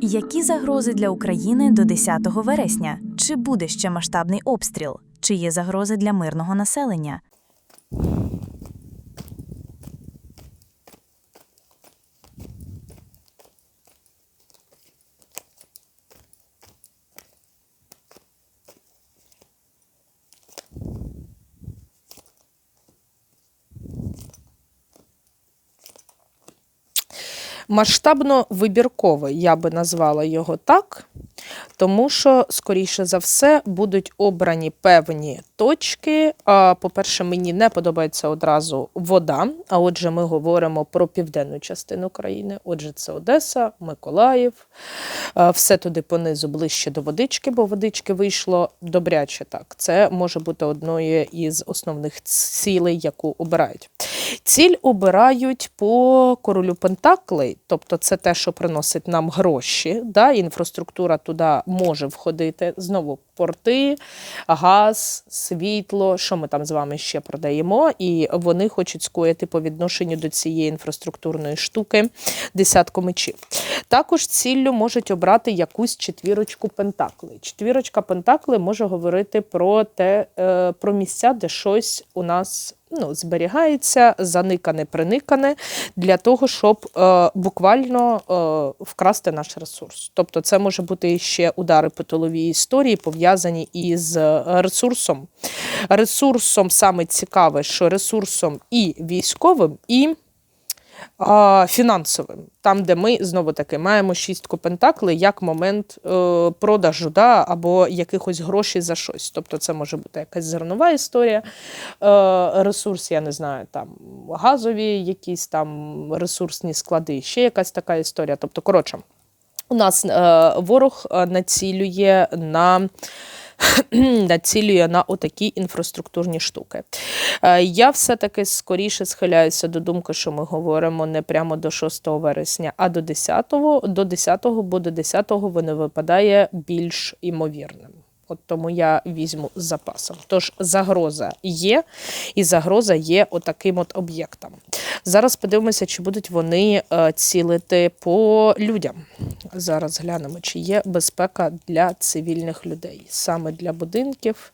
Які загрози для України до 10 вересня? Чи буде ще масштабний обстріл? Чи є загрози для мирного населення? Масштабно вибірковий, я би назвала його так, тому що, скоріше за все, будуть обрані певні точки. По-перше, мені не подобається одразу вода. А отже, ми говоримо про південну частину країни. Отже, це Одеса, Миколаїв, все туди понизу ближче до водички, бо водички вийшло добряче так. Це може бути одною із основних цілей, яку обирають. Ціль обирають по королю Пентаклей, тобто це те, що приносить нам гроші. Да? Інфраструктура туди може входити. Знову порти, газ, світло, що ми там з вами ще продаємо, і вони хочуть скоїти по відношенню до цієї інфраструктурної штуки десятку мечів. Також ціллю можуть обрати якусь четвірочку пентаклей. Четвірочка пентаклей може говорити про те, е, про місця, де щось у нас ну, зберігається, заникане, приникане, для того, щоб е, буквально е, вкрасти наш ресурс. Тобто, це може бути ще удари по тиловій історії, пов'язані із е, ресурсом. Ресурсом саме цікаве, що ресурсом і військовим, і фінансовим, там, де ми знову таки маємо шістку пентаклей як момент е, продажу да, або якихось грошей за щось. Тобто це може бути якась зернова історія, е, ресурс, я не знаю, там газові, якісь там ресурсні склади, ще якась така історія. Тобто, коротше, у нас е, ворог націлює на націлює на отакі інфраструктурні штуки. Е, Я все-таки скоріше схиляюся до думки, що ми говоримо не прямо до 6 вересня, а до 10-го, до 10-го, бо до 10-го воно випадає більш імовірним. От тому я візьму з запасом. Тож загроза є, і загроза є отаким от об'єктом. Зараз подивимося, чи будуть вони е, цілити по людям. Зараз глянемо, чи є безпека для цивільних людей, саме для будинків,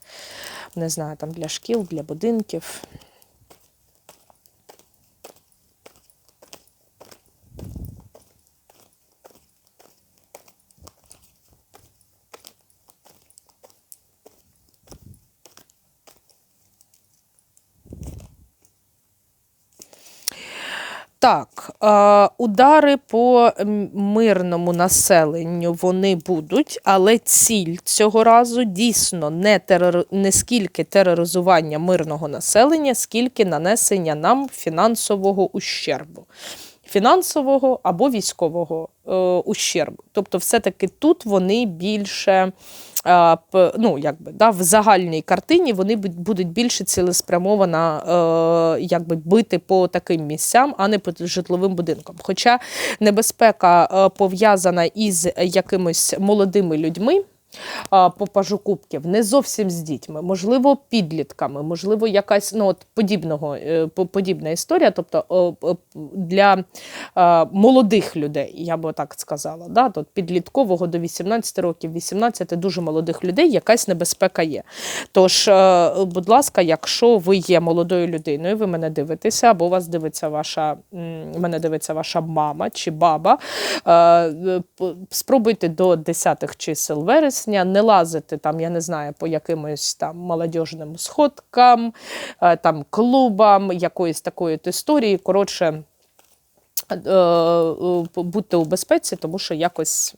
не знаю, там для шкіл, для будинків. Так, е, удари по мирному населенню вони будуть, але ціль цього разу дійсно не, терор... не скільки тероризування мирного населення, скільки нанесення нам фінансового ущербу. Фінансового або військового е, ущербу. Тобто, все-таки тут вони більше ну, якби, да, в загальній картині вони бу- будуть більше цілеспрямовано е, якби, бити по таким місцям, а не по житловим будинкам. Хоча небезпека е, пов'язана із якимись молодими людьми. По пажу кубків не зовсім з дітьми, можливо, підлітками, можливо, якась ну от подібного е, подібна історія. Тобто для молодих людей, я би так сказала, да, от підліткового до 18 років, 18 дуже молодих людей, якась небезпека є. Тож, е, будь ласка, якщо ви є молодою людиною, ви мене дивитеся, або вас дивиться ваша мене дивиться ваша мама чи баба. е, Спробуйте до 10-х чисел вересня не лазити там, я не знаю, по якимось там молодіжним сходкам, е, там клубам, якоїсь такої історії. Коротше, е, е, у безпеці, тому що якось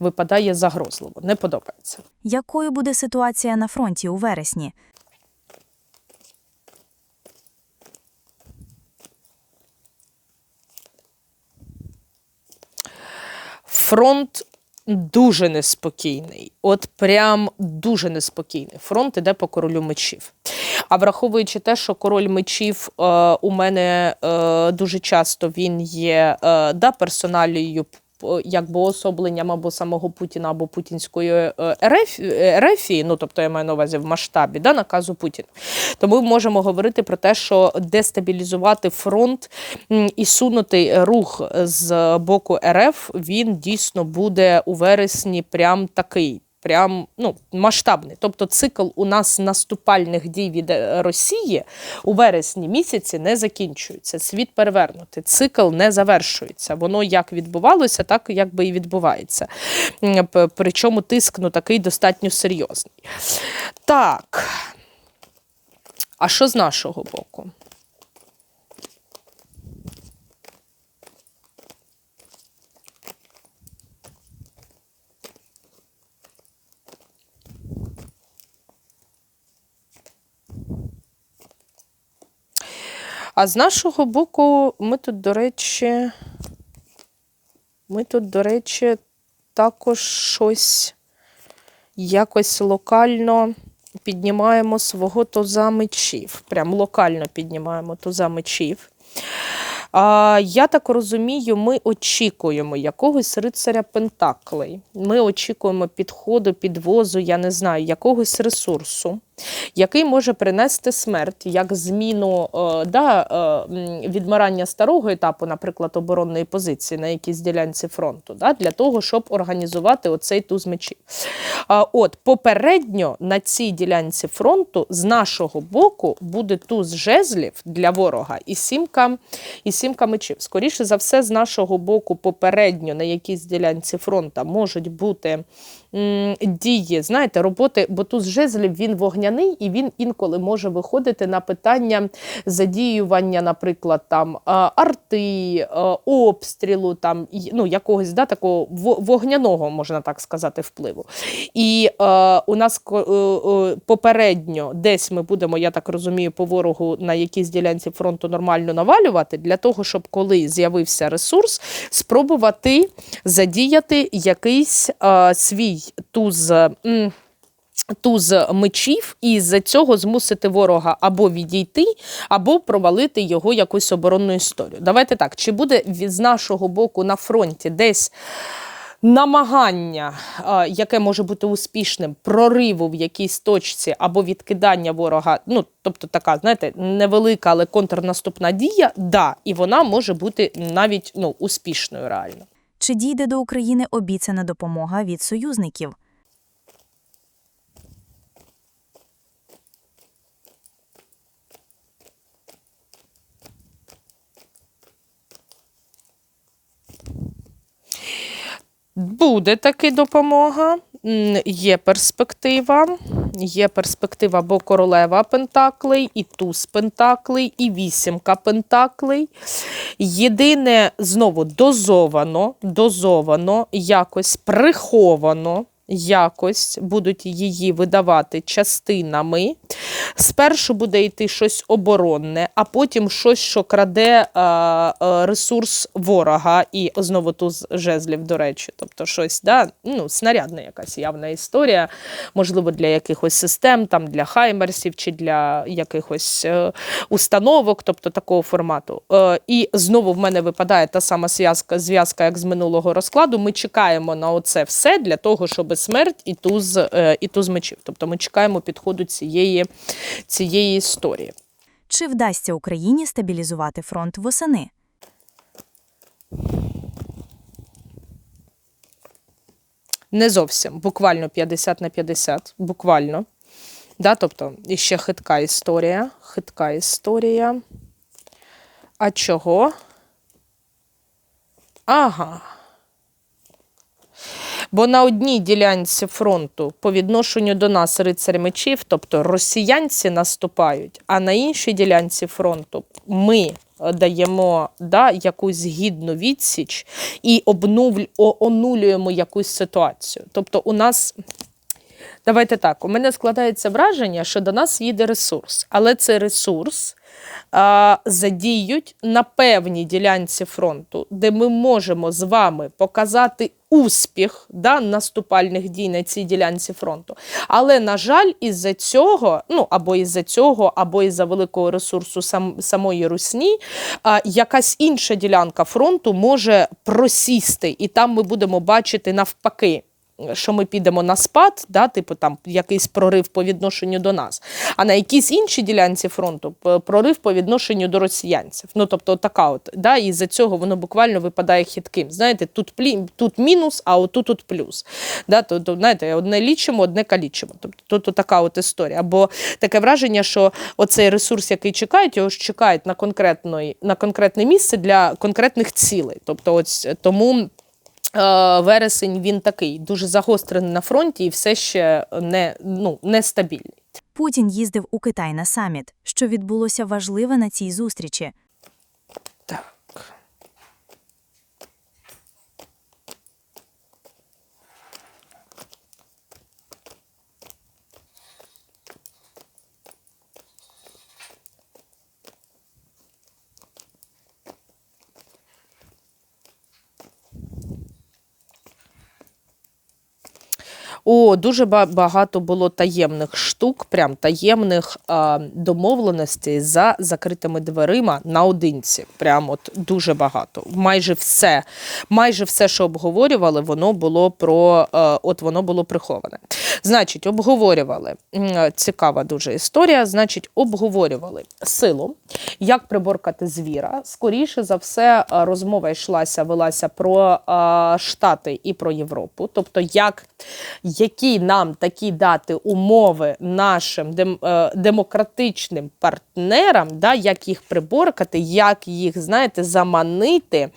випадає загрозливо. Не подобається. Якою буде ситуація на фронті у вересні? Фронт дуже неспокійний. От прям дуже неспокійний. Фронт іде по королю мечів. А враховуючи те, що король мечів е, у мене е, дуже часто він є е, да, персоналією якби особленням або самого Путіна, або путінської е, РФ, Ерефії, ну тобто я маю на увазі в масштабі да, наказу Путіна. То ми можемо говорити про те, що дестабілізувати фронт і сунути рух з боку РФ він дійсно буде у вересні прям такий. Прям ну масштабний. Тобто цикл у нас наступальних дій від е, Росії у вересні місяці не закінчується. Світ перевернутий. Цикл не завершується. Воно як відбувалося, так якби і відбувається. Причому тиск ну, такий достатньо серйозний. Так. А що з нашого боку? А з нашого боку, ми тут, до речі, ми тут, до речі, також щось якось локально піднімаємо свого туза мечів. Прям локально піднімаємо туза мечів. А, я так розумію, ми очікуємо якогось рицаря Пентаклей. Ми очікуємо підходу, підвозу, я не знаю, якогось ресурсу, який може принести смерть як зміну е, да, е, відмирання старого етапу, наприклад, оборонної позиції на якійсь ділянці фронту, да, для того, щоб організувати оцей туз мечів. От попередньо на цій ділянці фронту з нашого боку буде туз жезлів для ворога і сімка, і сімка мечів. Скоріше за все, з нашого боку, попередньо на якійсь ділянці фронту можуть бути дії, знаєте, роботи, бо туз жезлів він вогняний і він інколи може виходити на питання задіювання, наприклад, там арти, обстрілу, там ну, якогось да, такого вогняного, можна так сказати, впливу. І е, у нас е, е, попередньо десь ми будемо, я так розумію, по ворогу на якійсь ділянці фронту нормально навалювати, для того, щоб коли з'явився ресурс, спробувати задіяти якийсь е, свій туз. Туз мечів і з цього змусити ворога або відійти, або провалити його якусь оборонну історію. Давайте так: чи буде з нашого боку на фронті десь намагання, яке може бути успішним, прориву в якійсь точці або відкидання ворога, ну тобто така, знаєте, невелика, але контрнаступна дія, да, і вона може бути навіть ну, успішною реально. Чи дійде до України обіцяна допомога від союзників? Буде таки допомога, є перспектива. Є перспектива, бо королева Пентаклей, і туз Пентаклей, і вісімка Пентаклей. Єдине, знову дозовано, дозовано, якось приховано, якось будуть її видавати частинами. Спершу буде йти щось оборонне, а потім щось, що краде е, е, ресурс ворога, і знову туз жезлів, до речі. Тобто щось, да, ну, снарядна якась явна історія, можливо, для якихось систем, там, для хаймерсів чи для якихось е, установок, тобто такого формату. І знову в мене випадає та сама зв'язка, як з минулого розкладу. Ми чекаємо на оце все для того, щоб смерть і туз, е, і туз мечів. Тобто ми чекаємо підходу цієї, цієї історії. Чи вдасться Україні стабілізувати фронт восени? Не зовсім, буквально 50 на 50, буквально. Да, тобто, іще хитка історія. Хитка історія. А чого? Ага. Бо на одній ділянці фронту по відношенню до нас рицарь мечів, тобто росіянці наступають, а на іншій ділянці фронту ми даємо да, якусь гідну відсіч і онулюємо якусь ситуацію. Тобто у нас Давайте так. У мене складається враження, що до нас їде ресурс, але цей ресурс а, задіють на певній ділянці фронту, де ми можемо з вами показати успіх да, наступальних дій на цій ділянці фронту. Але, на жаль, із-за цього, ну або із-за цього, або із-за великого ресурсу сам, самої Русні, а, якась інша ділянка фронту може просісти, і там ми будемо бачити навпаки що ми підемо на спад, да, типу там якийсь прорив по відношенню до нас, а на якійсь іншій ділянці фронту прорив по відношенню до росіянців. Ну тобто така от, да, і за цього воно буквально випадає хитким. Знаєте, тут плі, тут мінус, а отут тут плюс. Да, то, то, знаєте, одне лічимо, одне калічимо. Тобто тут така от історія. Або таке враження, що оцей ресурс, який чекають, його ж чекають на конкретної, на конкретне місце для конкретних цілей. Тобто, ось тому. Е, Вересень він такий дуже загострений на фронті і все ще не, ну, нестабільний. Путін їздив у Китай на саміт, що відбулося важливе на цій зустрічі. О, дуже ба- багато було таємних штук, прям таємних а, домовленостей за закритими дверима наодинці. Прям от дуже багато. Майже все, майже все, що обговорювали, воно було про е, от воно було приховане. Значить, обговорювали цікава дуже історія. Значить, обговорювали силу, як приборкати звіра. Скоріше за все, е, розмова йшлася, велася про е, Штати і про Європу. Тобто, як які нам такі дати умови нашим дем, е, демократичним партнерам, да, як їх приборкати, як їх, знаєте, заманити,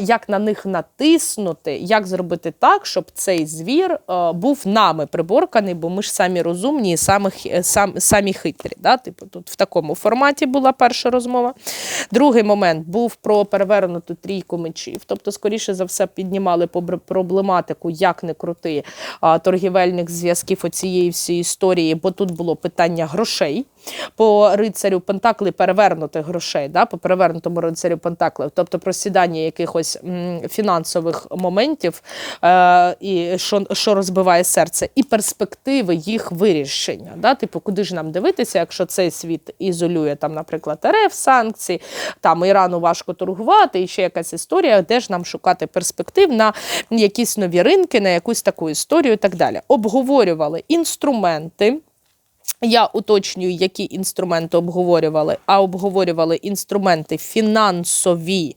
як на них натиснути, як зробити так, щоб цей звір е, був нами приборканий, бо ми ж самі розумні і самі, хи- сам, самі хитрі. Да? Типу, тут в такому форматі була перша розмова. Другий момент був про перевернуту трійку мечів. Тобто, скоріше за все, піднімали проблематику, як не крути торгівельних зв'язків оцієї всієї історії, бо тут було питання грошей. По рицарю Пентакли перевернутих грошей, да, по перевернутому рицарю Пентакли, тобто просідання якихось фінансових моментів, е, і що, що розбиває серце, і перспективи їх вирішення. Да? Типу, куди ж нам дивитися, якщо цей світ ізолює там, наприклад, РФ, санкції, там Ірану важко торгувати, і ще якась історія, де ж нам шукати перспектив на якісь нові ринки, на якусь таку історію і так далі. Обговорювали інструменти. Я уточнюю, які інструменти обговорювали, а обговорювали інструменти фінансові,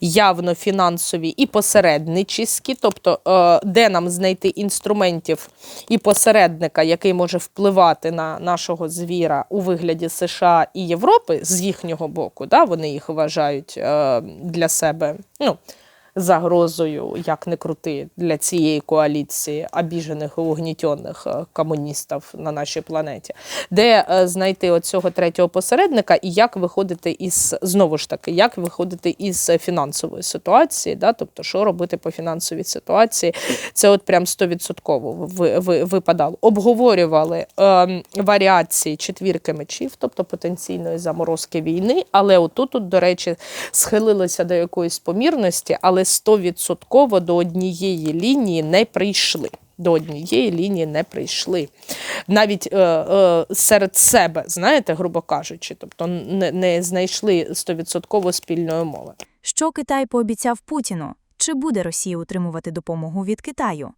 явно фінансові і посередничіські, тобто е, де нам знайти інструментів і посередника, який може впливати на нашого звіра у вигляді США і Європи з їхнього боку, да, вони їх вважають е, для себе. ну, Загрозою, як не крути, для цієї коаліції обіжених і угнітених е, комуністів на нашій планеті, де е, знайти оцього третього посередника і як виходити із знову ж таки, як виходити із фінансової ситуації, да? тобто, що робити по фінансовій ситуації, це от прям стовідсотково ви, ви, випадало. Обговорювали е, варіації четвірки мечів, тобто потенційної заморозки війни, але отут, от, до речі, схилилися до якоїсь помірності, але стовідсотково до однієї лінії не прийшли. До однієї лінії не прийшли. Навіть е, е, серед себе, знаєте, грубо кажучи, тобто не, не знайшли стовідсотково спільної мови. Що Китай пообіцяв Путіну? Чи буде Росія утримувати допомогу від Китаю?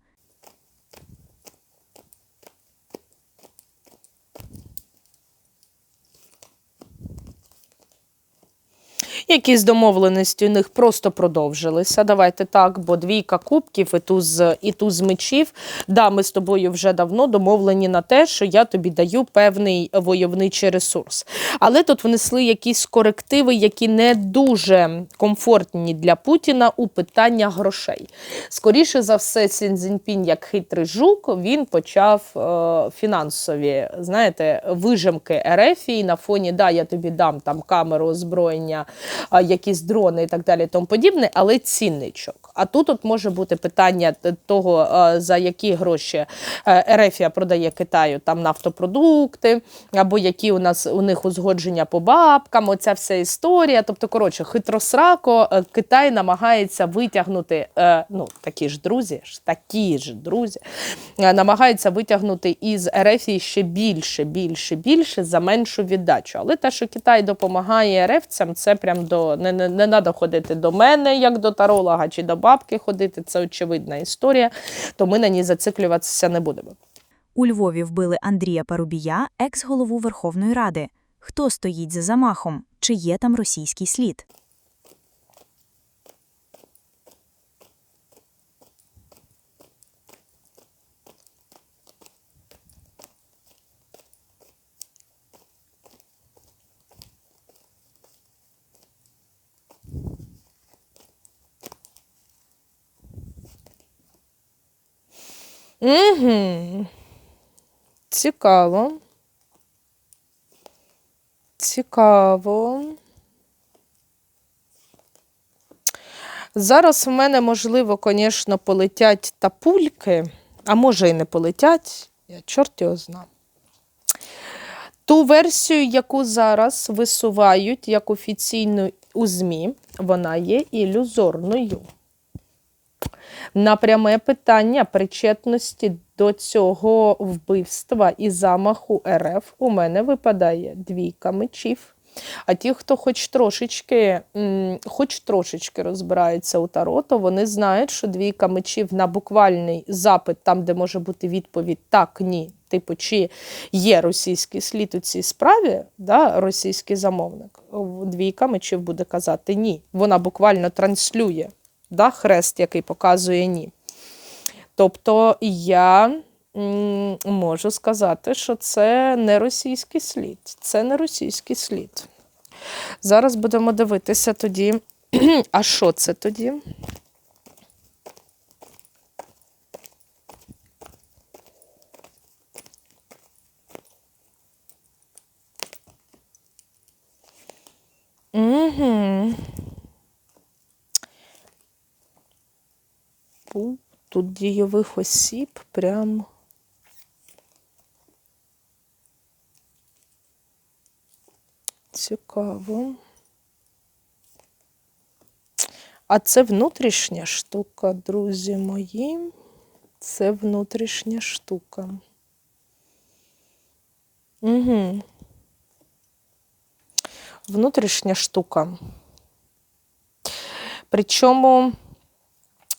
Якісь домовленості у них просто продовжилися. Давайте так, бо двійка кубків і туз, і туз мечів. Да, ми з тобою вже давно домовлені на те, що я тобі даю певний войовничий ресурс. Але тут внесли якісь корективи, які не дуже комфортні для Путіна у питання грошей. Скоріше за все, Цзіньпінь, як хитрий жук, він почав е, фінансові, знаєте, вижимки Ерефії на фоні да, я тобі дам там камеру озброєння, якісь дрони і так далі, тому подібне, але цінничок. А тут от може бути питання того, е, за які гроші е, Ерефія продає Китаю там нафтопродукти, або які у нас у них узгодження по бабкам. Оця вся історія. Тобто, коротше, хитросрако е, Китай намагається витягнути ну такі ж друзі, такі ж друзі, намагаються витягнути із Ерефії ще більше, більше, більше за меншу віддачу. Але те, що Китай допомагає ерефцям, це прям до не, не, не треба ходити до мене, як до таролога, чи до бабки ходити. Це очевидна історія, то ми на ній зациклюватися не будемо. У Львові вбили Андрія Парубія, екс-голову Верховної Ради. Хто стоїть за замахом? Чи є там російський слід? Угу. Цікаво. Цікаво. Зараз в мене, можливо, звісно, полетять тапульки, а може і не полетять, я чорт його знав. Ту версію, яку зараз висувають як офіційну у ЗМІ, вона є ілюзорною. На пряме питання причетності до цього вбивства і замаху РФ у мене випадає двійка мечів. А ті, хто хоч трошечки, хоч трошечки розбирається у таро, то вони знають, що двійка мечів на буквальний запит, там, де може бути відповідь так, ні. Типу, чи є російський слід у цій справі, да, російський замовник, двійка мечів буде казати ні. Вона буквально транслює да, хрест, який показує ні. Тобто я можу сказати, що це не російський слід. Це не російський слід. Зараз будемо дивитися тоді. А що це тоді? Угу. Тут дійових осіб прям. Цікаво. А це внутрішня штука, друзі мої. Це внутрішня штука. Угу. Внутрішня штука. Причому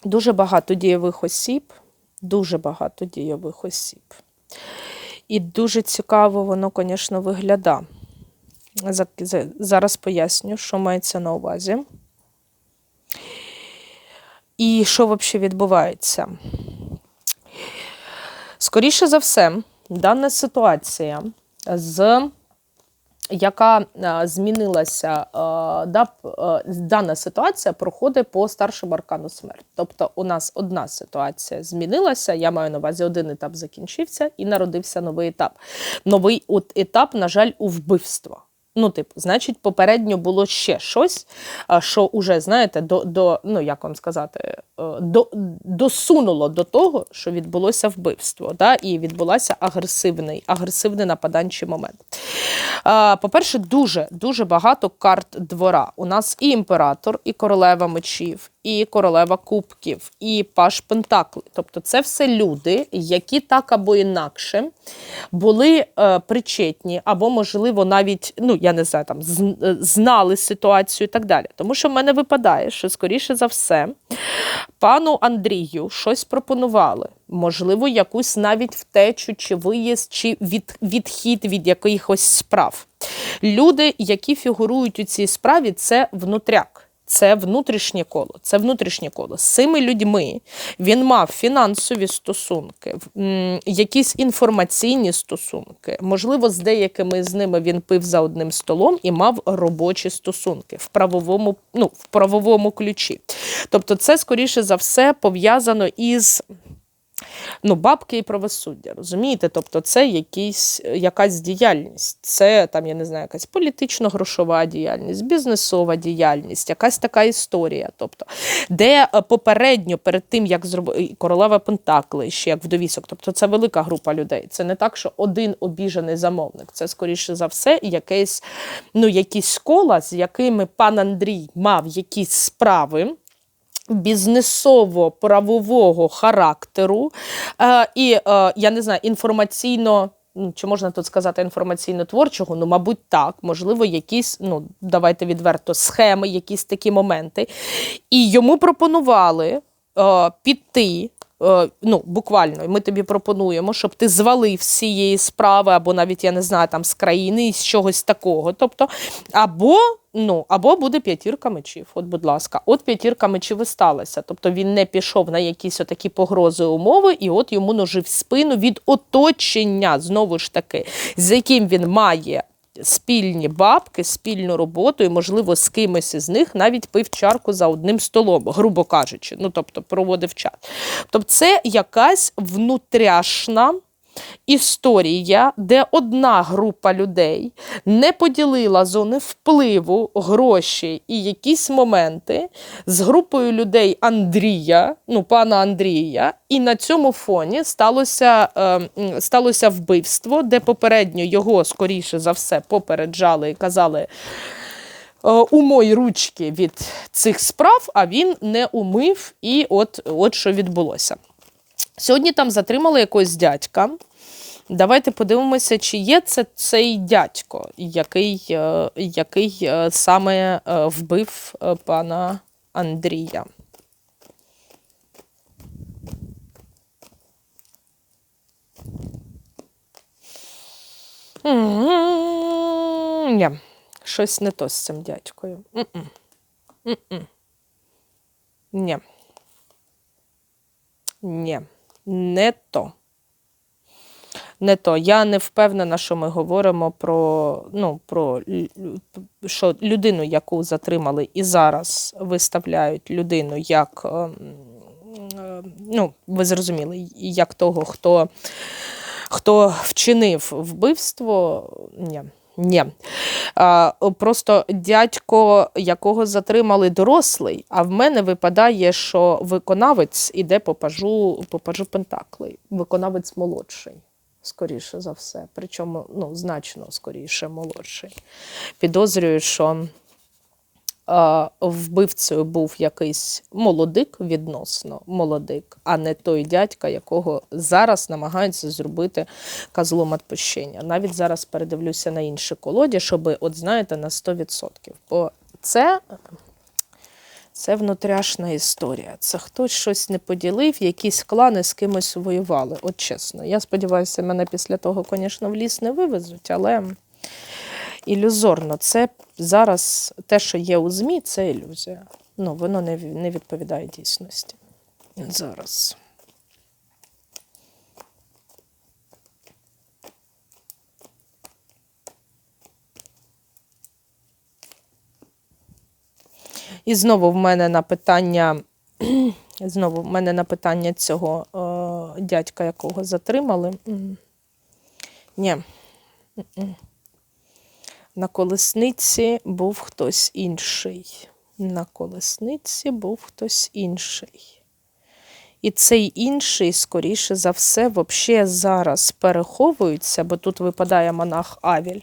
дуже багато дієвих осіб, дуже багато дієвих осіб. І дуже цікаво воно, звісно, виглядає. За- за- Зараз поясню, що мається на увазі. І що взагалі відбувається. Скоріше за все, дана ситуація з яка е, змінилася, е, да, е, дана ситуація проходить по старшому аркану смерть. Тобто у нас одна ситуація змінилася, я маю на увазі, один етап закінчився і народився новий етап. Новий от етап, на жаль, у вбивство. Ну, типу, значить, попередньо було ще щось, що уже, знаєте, до, до ну як вам сказати, е, до, досунуло до того, що відбулося вбивство, да, і відбулася агресивний, агресивний нападанчий момент. По-перше, дуже дуже багато карт двора. У нас і імператор, і королева мечів, і королева кубків, і паш Пентакли. Тобто, це все люди, які так або інакше були е, причетні, або, можливо, навіть, ну я не знаю, там е, знали ситуацію і так далі. Тому що в мене випадає, що скоріше за все, пану Андрію щось пропонували. Можливо, якусь навіть втечу, чи виїзд, чи від, відхід від якихось справ. Люди, які фігурують у цій справі, це внутряк. Це внутрішнє коло, це внутрішнє коло. З цими людьми він мав фінансові стосунки, якісь інформаційні стосунки. Можливо, з деякими з ними він пив за одним столом і мав робочі стосунки в правовому, ну, в правовому ключі. Тобто, це скоріше за все пов'язано із ну, бабки і правосуддя, розумієте? Тобто це якийсь, якась діяльність, це там, я не знаю, якась політично-грошова діяльність, бізнесова діяльність, якась така історія. Тобто, де е, попередньо, перед тим, як зробити королева Пентакли, ще як вдовісок, тобто це велика група людей. Це не так, що один обіжений замовник. Це скоріше за все якесь, ну, якісь кола, з якими пан Андрій мав якісь справи бізнесово-правового характеру е, і, е, я не знаю, інформаційно. Чи можна тут сказати інформаційно-творчого? Ну, мабуть, так. Можливо, якісь, ну, давайте відверто, схеми, якісь такі моменти. І йому пропонували е, піти. Е, Ну, буквально, ми тобі пропонуємо, щоб ти звалив з цієї справи, або навіть я не знаю, там з країни, з чогось такого. Тобто, або Ну, або буде п'ятірка мечів. От, будь ласка, от п'ятірка мечів і сталася. Тобто він не пішов на якісь отакі погрози умови, і от йому ножи в спину від оточення, знову ж таки, з яким він має. Спільні бабки, спільну роботу, і, можливо, з кимось із них навіть пив чарку за одним столом, грубо кажучи. Ну, тобто, проводив час. Тобто, це якась внутряшна історія, де одна група людей не поділила зони впливу, гроші і якісь моменти з групою людей Андрія, ну пана Андрія, і на цьому фоні сталося, е, сталося вбивство, де попередньо його, скоріше за все, попереджали і казали. е, Умой ручки від цих справ, а він не умив, і от, от що відбулося. Сьогодні там затримали якогось дядька. Давайте подивимося, чи є це цей дядько, який, е, який е, саме е, вбив пана Андрія. Ні, щось не то з цим дядькою. Ні. Ні, не то. Не то. Я не впевнена, що ми говоримо про, ну, про що людину, яку затримали і зараз виставляють людину як, ем, е, ну, ви зрозуміли, як того, хто, хто вчинив вбивство. Ні. Ні. Просто дядько, якого затримали дорослий, а в мене випадає, що виконавець іде по пажу, по Пентаклей. Виконавець молодший, скоріше за все. Причому ну, значно скоріше молодший. Підозрюю, що вбивцею був якийсь молодик, відносно молодик, а не той дядька, якого зараз намагаються зробити козлом відпущення. Навіть зараз передивлюся на інші колоді, щоб, от знаєте, на 100%. Бо це, це внутрішня історія. Це хтось щось не поділив, якісь клани з кимось воювали. От чесно. Я сподіваюся, мене після того, звісно, в ліс не вивезуть, але ілюзорно. Це зараз те, що є у ЗМІ, це ілюзія. Ну, воно не, не відповідає дійсності. Зараз. І знову в мене на питання. Знову в мене на питання цього е, дядька, якого затримали. Ні. На колесниці був хтось інший. На колесниці був хтось інший. І цей інший, скоріше за все, взагалі зараз переховується, бо тут випадає монах Авіль.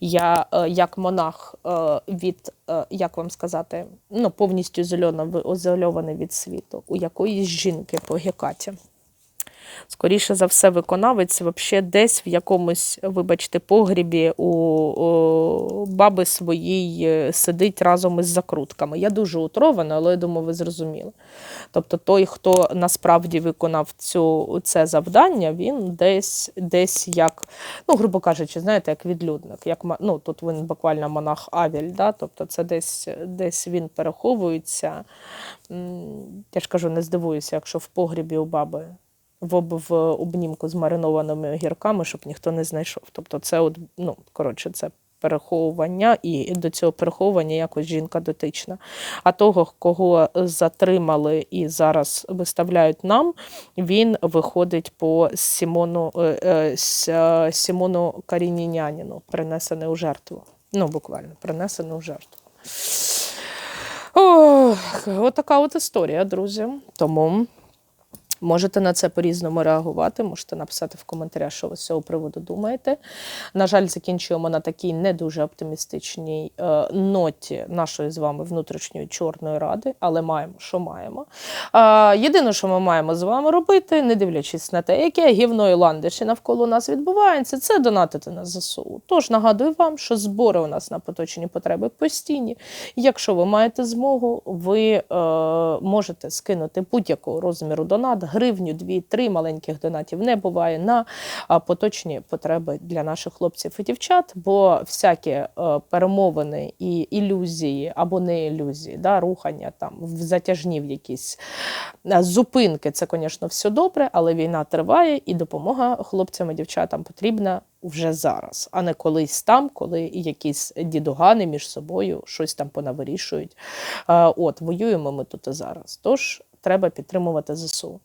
Я е, як монах е, від, е, як вам сказати, ну, повністю ізольований від світу, у якоїсь жінки по Гекаті. Скоріше за все, виконавець вообще десь в якомусь, вибачте, погрібі у, баби своїй е, сидить разом із закрутками. Я дуже утрована, але я думаю, ви зрозуміли. Тобто той, хто насправді виконав цю, це завдання, він десь, десь як, ну, грубо кажучи, знаєте, як відлюдник. Як, ну, тут він буквально монах Авіль, да? тобто це десь, десь він переховується. Я ж кажу, не здивуюся, якщо в погрібі у баби в, об- в обнімку з маринованими огірками, щоб ніхто не знайшов. Тобто, це от, ну, коротше, це переховування, і до цього переховування якось жінка дотична. А того, кого затримали і зараз виставляють нам, він виходить по Сімону, е, е, е, Сімону Карініняніну, принесений у жертву. Ну, буквально, принесений у жертву. Ох, отака от історія, друзі. Тому можете на це по-різному реагувати, можете написати в коментарях, що ви з цього приводу думаєте. На жаль, закінчуємо на такій не дуже оптимістичній е, ноті нашої з вами внутрішньої чорної ради, але маємо, що маємо. Е, єдине, що ми маємо з вами робити, не дивлячись на те, яке гівно і ландиші навколо нас відбувається, це донатити на ЗСУ. Тож нагадую вам, що збори у нас на поточні потреби постійні. Якщо ви маєте змогу, ви е, можете скинути будь-якого розміру донат, гривню, дві, три маленьких донатів не буває на поточні потреби для наших хлопців і дівчат, бо всякі е, перемовини і ілюзії або не ілюзії, да, рухання там в затяжні якісь е, зупинки, це, звісно, все добре, але війна триває, і допомога хлопцям і дівчатам потрібна вже зараз, а не колись там, коли якісь дідугани між собою щось там понавирішують. Е, От, воюємо ми тут і зараз. Тож треба підтримувати ЗСУ.